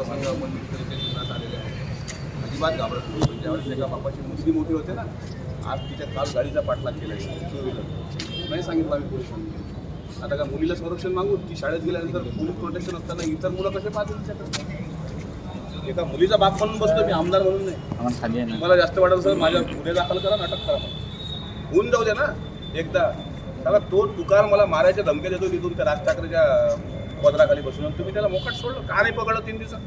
प्रसंग आपण मित्रतेच्या जीवनात आलेले आहे अजिबात घाबरत नाही. पण ज्यावेळेस एका बापाची मुलगी मोठी होते ना आज तिच्या काल गाडीचा पाठलाग केला टू व्हीलर नाही सांगितलं आम्ही पोलिसांनी आता का मुलीला संरक्षण मागू ती शाळेत गेल्यानंतर पोलीस प्रोटेक्शन असताना इतर मुलं कसे पाहतील एका मुलीचा बाप म्हणून बसतो मी आमदार म्हणून नाही. मला जास्त वाटत असेल माझ्या गुन्हे दाखल करा नाटक करा. होऊन जाऊ दे ना. एकदा. त्याला तो तुकार मला मारायच्या धमक्या देतो तिथून त्या राज ठाकरेच्या पदराखाली बसून. तुम्ही त्याला मोकाट सोडलं. का नाही पकडलं तीन दिवसात.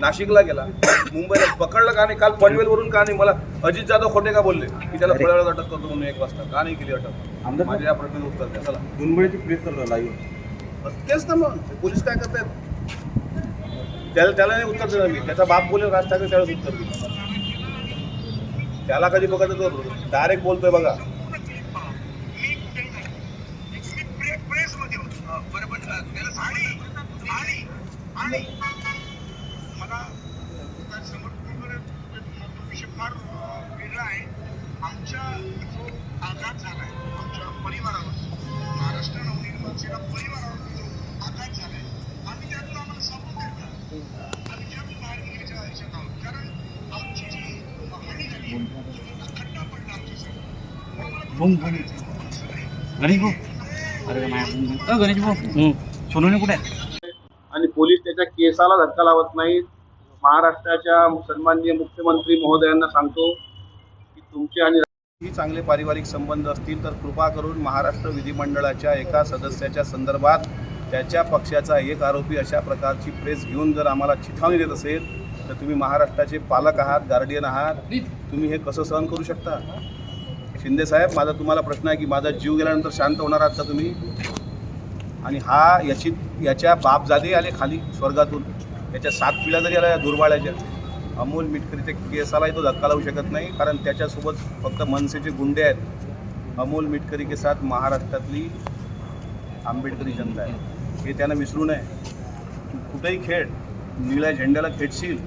नाशिकला गेला. मुंबईला पकडलं का नाही काल पनवेलवरून का नाही मला अजित जाधव खोटे का बोलले की त्याला थोड्या वेळात अटक करतो म्हणून एक वाजता. का नाही केली अटक. माझ्या या प्रश्नाचं उत्तर द्या. चला. मुंबईची प्रेस चालू लाईव्ह तेच ना मग. पोलीस काय करतायत? त्याला त्याला नाही उत्तर देणार मी. त्याचा बाप बोलेल राज ठाकरे त्यावेळेस उत्तर देईल. त्याला कधी बघत डायरेक्ट बोलतोय बघा. आणि मला तो विषय फार अं, वेगळा आहे. आमच्या जो आघात झालाय आमच्या परिवारावर महाराष्ट्र नवनिर्माण सेना परिवारावर जो आघात झालाय आम्ही त्यातून आम्हाला सावरून देतात आम्ही त्यातून बाहेर निघायच्या ह्याच्यात आहोत. कारण आमची जी हानी झाली खड्डा पडला आमच्यासाठी गणेश भाऊ. अरे माया गणेश भाऊ. सोनवणे कुठे आहे? आणि पोलीस त्याच्या केसाला धक्का लावत नाहीत. महाराष्ट्राच्या सन्माननीय मुख्यमंत्री महोदयांना सांगतो की तुमचे आणि ही चांगले पारिवारिक संबंध असतील तर कृपा करून महाराष्ट्र विधिमंडळाच्या एका सदस्याच्या संदर्भात त्याच्या पक्षाचा एक आरोपी अशा प्रकारची प्रेस घेऊन जर आम्हाला चिथावणी देत असेल तर तुम्ही महाराष्ट्राचे पालक आहात गार्डियन आहात. तुम्ही हे कसं सहन करू शकता? शिंदे साहेब माझा तुम्हाला प्रश्न आहे की माझा जीव गेल्यानंतर शांत होणार आहात का तुम्ही? आणि हा याची याच्या बापजादे आले खाली स्वर्गातून. याच्या सात पिढ्या जरी आल्या या दुर्बाळ्याच्या अमोल मिटकरीच्या केसालाही तो धक्का लावू शकत नाही कारण त्याच्यासोबत फक्त मनसेचे गुंडे आहेत. अमोल मिटकरी के साथ महाराष्ट्रातली आंबेडकरी जनता आहे. हे त्यांना विसरू नये. कुठेही खेळ निळ्या झेंड्याला खेळशील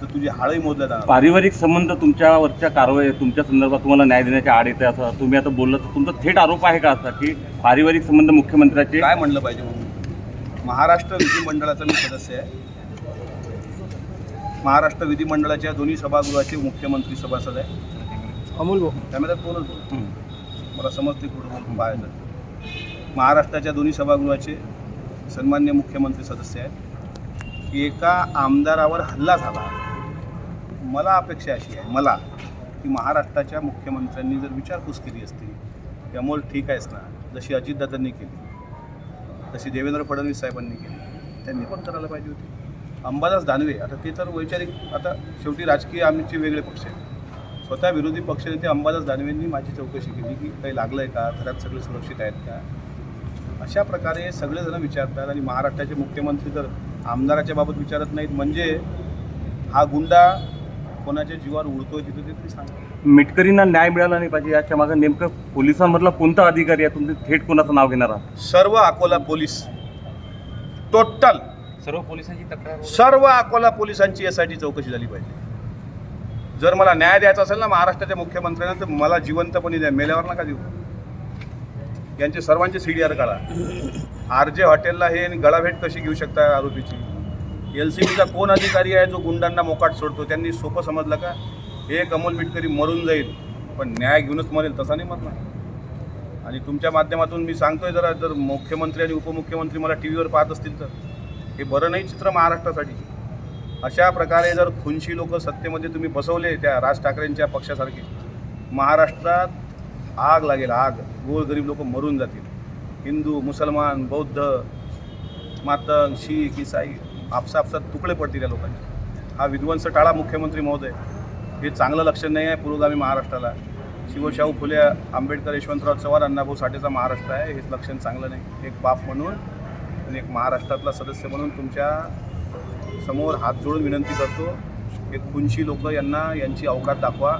तर तुझी हाळही मोजल्या जाणार पारिवारिक संबंध तुमच्यावरच्या कारवाई तुमच्या संदर्भात तुम्हाला न्याय देण्याच्या आड येते असं तुम्ही आता बोललं तर तुमचा थेट आरोप आहे का असा की पारिवारिक संबंध मुख्यमंत्र्याचे? काय म्हणलं पाहिजे म्हणून? महाराष्ट्र विधिमंडळाचा मी सदस्य आहे. महाराष्ट्र विधिमंडळाच्या दोन्ही सभागृहाचे मुख्यमंत्री सभासद आहे. अमोल भाऊ. त्यामध्ये कोणच बोल मला समजते कुठं पाहायचं. महाराष्ट्राच्या दोन्ही सभागृहाचे सन्मान्य मुख्यमंत्री सदस्य आहेत. की एका आमदारावर हल्ला झाला. मला अपेक्षा अशी आहे मला की महाराष्ट्राच्या मुख्यमंत्र्यांनी जर विचारपूस केली असती की अमोल ठीक आहेस ना जशी अजितदादांनी केली तशी देवेंद्र फडणवीस साहेबांनी केली त्यांनी पण करायला पाहिजे होती. अंबादास दानवे आता ते तर वैचारिक आता शेवटी राजकीय आमचे वेगळे पक्ष आहेत. स्वतः विरोधी पक्षनेते अंबादास दानवेंनी माझी चौकशी केली की काही लागलं आहे का घरात सगळे सुरक्षित आहेत का? अशा प्रकारे सगळेजण विचारतात आणि महाराष्ट्राचे मुख्यमंत्री तर आमदाराच्या बाबत विचारत नाहीत. म्हणजे हा गुंडा कोणाच्या जीवावर उडतोय तिथे ते तरी सांगा. मिटकरींना न्याय मिळाला नाही पाहिजे याच्या मागे नेमकं पोलिसांमधला कोणता अधिकारी आहे? तुम्ही थेट कोणाचं नाव घेणार आहात? सर्व अकोला पोलीस. टोटल सर्व पोलिसांची तक्रार सर्व अकोला पोलिसांची यासाठी चौकशी झाली पाहिजे. जर मला न्याय द्यायचा असेल ना महाराष्ट्राच्या मुख्यमंत्र्यांना तर मला जिवंतपणे द्या. मेल्यावर नका देऊ. यांचे सर्वांचे सी डी आर काढा. आर जे हॉटेलला हे गळाभेट कशी घेऊ शकता आरोपीची? एल सी बीचा कोण अधिकारी आहे जो गुंडांना मोकाट सोडतो? त्यांनी सोपं समजलं का? हे एक अमोल मिटकरी मरून जाईल पण न्याय घेऊनच मरेल तसा नाही मरणार. आणि तुमच्या माध्यमातून मी सांगतोय जरा जर मुख्यमंत्री आणि उपमुख्यमंत्री मला टी व्हीवर पाहत असतील तर. हे बरं नाही चित्र महाराष्ट्रासाठी. अशा प्रकारे जर खुनशी लोक सत्तेमध्ये तुम्ही बसवले त्या राज ठाकरेंच्या पक्षासारखे महाराष्ट्रात आग लागेल आग. गोरगरीब लोक मरून जातील. हिंदू मुसलमान बौद्ध मातंग शीख इसाई आपसा आपसात तुकडे पडतील या लोकांचे. हा विध्वंस टाळा मुख्यमंत्री महोदय. हे चांगलं लक्षण नाही आहे पुरोगामी महाराष्ट्राला. शिवशाहू फुले आंबेडकर यशवंतराव चव्हाण अण्णाभाऊ साठेचा महाराष्ट्र आहे. हे लक्षण चांगलं नाही. एक बाप म्हणून आणि एक महाराष्ट्रातला सदस्य म्हणून तुमच्यासमोर हात जोडून विनंती करतो एक खुनशी लोक यांना यांची अवकात दाखवा.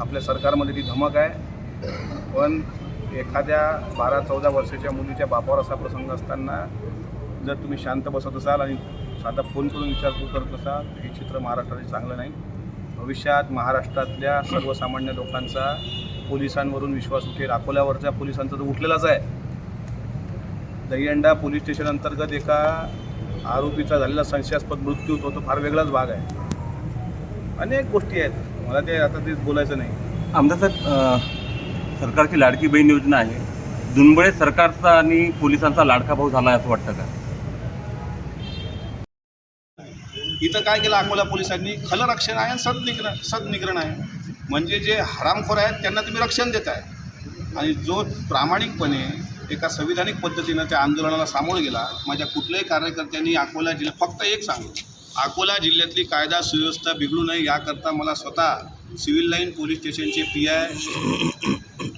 आपल्या सरकारमध्ये ती धमक आहे. पण एखाद्या बारा चौदा वर्षाच्या मुलीच्या बापावर असा प्रसंग असताना जर तुम्ही शांत बसत असाल आणि साधा फोन करून विचारपूस करत असाल हे चित्र महाराष्ट्राचे चांगलं नाही. भविष्यात महाराष्ट्रातल्या सर्वसामान्य लोकांचा पोलिसांवरून विश्वास उठेल. अकोल्यावरच्या पोलिसांचा तर उठलेलाच आहे. दहीहंडा पोलीस स्टेशन अंतर्गत एका आरोपीचा झालेला संशयास्पद मृत्यू तो तो फार वेगळाच भाग आहे. अनेक गोष्टी आहेत. मला ते आता ते बोलायचं नाही. आमदार साहेब सरकारची लाडकी बहीण योजना आहे. दुनबळे सरकारचा आणि पोलिसांचा लाडका भाऊ झाला आहे असं वाटतं का? इथं काय केलं अकोला पोलिसांनी? खलं रक्षण आहे आणि सदनिग्र सदनिग्रण आहे. म्हणजे जे हरामखोर आहेत त्यांना तुम्ही रक्षण देत आहे. आणि जो प्रामाणिकपणे एका संविधानिक पद्धतीनं त्या आंदोलनाला सामोरं गेला माझ्या कुठल्याही कार्यकर्त्यांनी अकोला जिल्ह्यात फक्त एक सांगू. अकोला जिल्ह्यातली कायदा सुव्यवस्था बिघडू नये याकरता मला स्वतः सिव्हिल लाईन पोलीस स्टेशनचे पी आय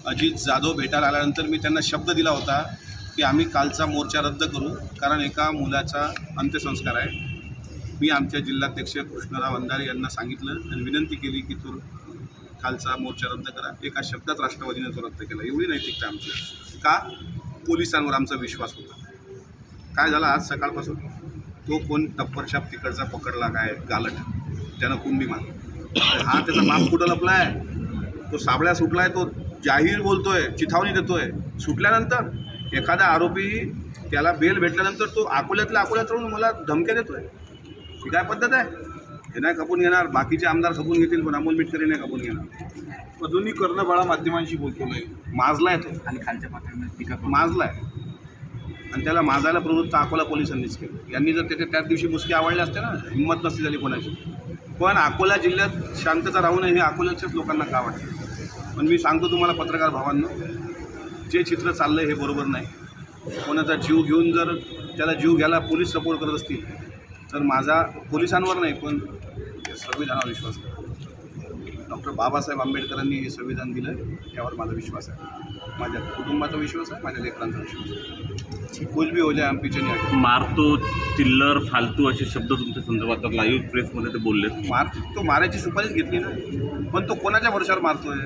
अजित जाधव भेटायला आल्यानंतर मी त्यांना शब्द दिला होता की आम्ही कालचा मोर्चा रद्द करू कारण एका मुलाचा अंत्यसंस्कार आहे. मी आमच्या जिल्हाध्यक्ष कृष्णराव अंधारे यांना सांगितलं आणि विनंती केली की तो कालचा मोर्चा रद्द करा. एका शब्दात राष्ट्रवादीने तो रद्द केला. एवढी नैतिकता आमची. का? पोलिसांवर आमचा विश्वास होता. काय झालं आज सकाळपासून? तो कोण टप्परशाप तिकडचा पकडला काय? गालट. त्यानं कुंडी मारली. हा त्याचा माप कुठं लपलाय? तो साबळ्या सुटलाय तो जाहीर बोलतोय चिथावणी देतोय. सुटल्यानंतर एखादा आरोपी त्याला बेल भेटल्यानंतर तो अकोल्यातल्या अकोल्यात राहून मला धमक्या देतोय. ही काय पद्धत आहे? हे नाही खपून घेणार बाकीचे आमदार खपून घेतील पण अमोल मिटकरी नाही खपून घेणार. अजूनही कर्णबाळा माध्यमांशी बोलतो नाही माजलाय तो. आणि खालच्या टीका करून. माजलाय. आणि त्याला माजायला प्रवृत्त अकोला पोलिसांनीच केलं. यांनी जर त्याच्या त्याच दिवशी मुसके आवडले असते ना हिंमत नसती झाली कोणाची. पण अकोला जिल्ह्यात शांतता राहू नये हे अकोल्याच्याच लोकांना का वाटतं? पण मी सांगतो तुम्हाला पत्रकार भावांनो जे चित्र चाललं आहे हे बरोबर नाही. कोणाचा जीव घेऊन जर त्याला जीव घ्यायला पोलीस सपोर्ट करत असतील तर माझा पोलिसांवर नाही पण संविधानावर विश्वास आहे. डॉक्टर बाबासाहेब आंबेडकरांनी हे संविधान दिलं त्यावर माझा विश्वास आहे. माझ्या कुटुंबाचा विश्वास आहे माझ्या लेकरांचा विश्वास आहे. कुछ भी हो हटेंगे. मारतो चिल्लर फालतू असे शब्द तुमच्या संदर्भात लाईव्ह प्रेसमध्ये ते बोलले मार तो मारायची सुपारीच घेतली ना. पण तो कोणाच्या भरोशावर मारतोय?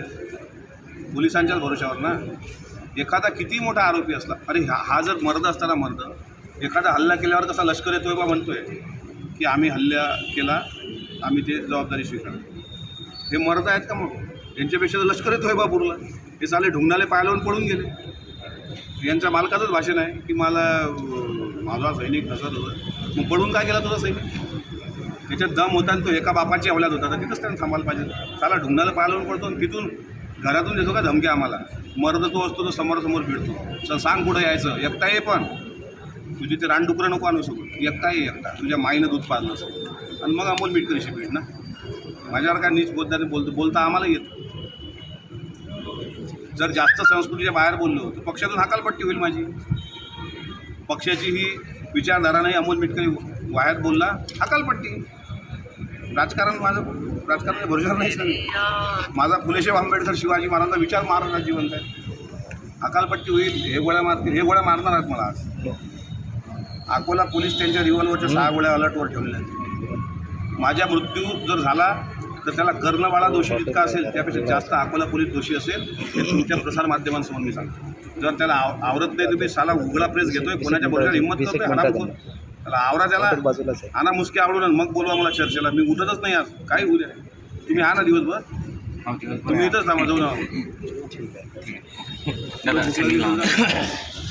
पोलिसांच्याच भरोशावर ना. एखादा किती मोठा आरोपी असला अरे हा हा जर मर्द असताना मर्द एखादा हल्ला केल्यावर कसा लष्कर येतोय बा म्हणतोय. की आम्ही हल्ला केला आम्ही ते जबाबदारी स्वीकारली. हे मरत आहेत का मग? यांच्यापेक्षा तर लष्कर येतोय बा हे साले ढुंगणाले पायालावून पळून गेले. यांच्या मालकाचंच भाषण आहे की मला माझा सैनिक तसाच होता मग पळून काय केला तुझा सैनिक? त्याच्यात दम होता आणि तो एका बापाची अवलाद होता. तर तिथंच त्यांना थांबायला पाहिजे. त्याला ढुंगणाला पायालावून पडतो आणि तिथून घरातून देतो का धमकी आम्हाला? मर्द तो असतो तो समोरासमोर भिडतो. सर सांग कुठं यायचं? एकटा ये पण. तुझी ते रानडुकरं नको आणू शकू एकटा आहे एकटा तुझ्या माईनं दूध पाजलं असेल आणि मग अमोल मिटकरीशी भेट ना. माझ्यावर काय नीच बोलता बोलतो बोलता आम्हाला येतं. जर जास्त संस्कृतीच्या बाहेर बोललो तर पक्षातून हकालपट्टी होईल माझी. पक्षाची ही विचारधारा नाही अमोल मिटकरी वाह्यात बोलला हकालपट्टी. राजकारण माझं राजकारणाच्या भरोशावर नाही माझा फुलेशेव आंबेडकर शिवाजी महाराजांचा विचार मारणार जिवंत आहे. अकालपट्टी होईल हे गोळ्या मारतील हे गोळ्या मारणार आहेत मला आज. अकोला पोलीस त्यांच्या रिव्हॉल्वरच्या सहा गोळ्या अलर्टवर ठेवलेल्या आहेत. माझ्या मृत्यू जर झाला तर त्याला कर्णबाळा दोषी जितका असेल त्यापेक्षा जास्त अकोला पोलीस दोषी असेल हे तुमच्या प्रसारमाध्यमांसमोर मी सांगतो. जर त्याला आव आवरत नाही तुम्ही साला उघडा प्रेस घेतोय कोणाच्या बरोबर हिंमत करतोय हरामखोर. त्याला आवरा त्याला आणा मुसके आवडून मग बोलवा मला चर्चेला. मी उठतच नाही आज काही होऊ द्या. तुम्ही हा ना दिवसभर तुम्ही इथंच थांबा जाऊ ना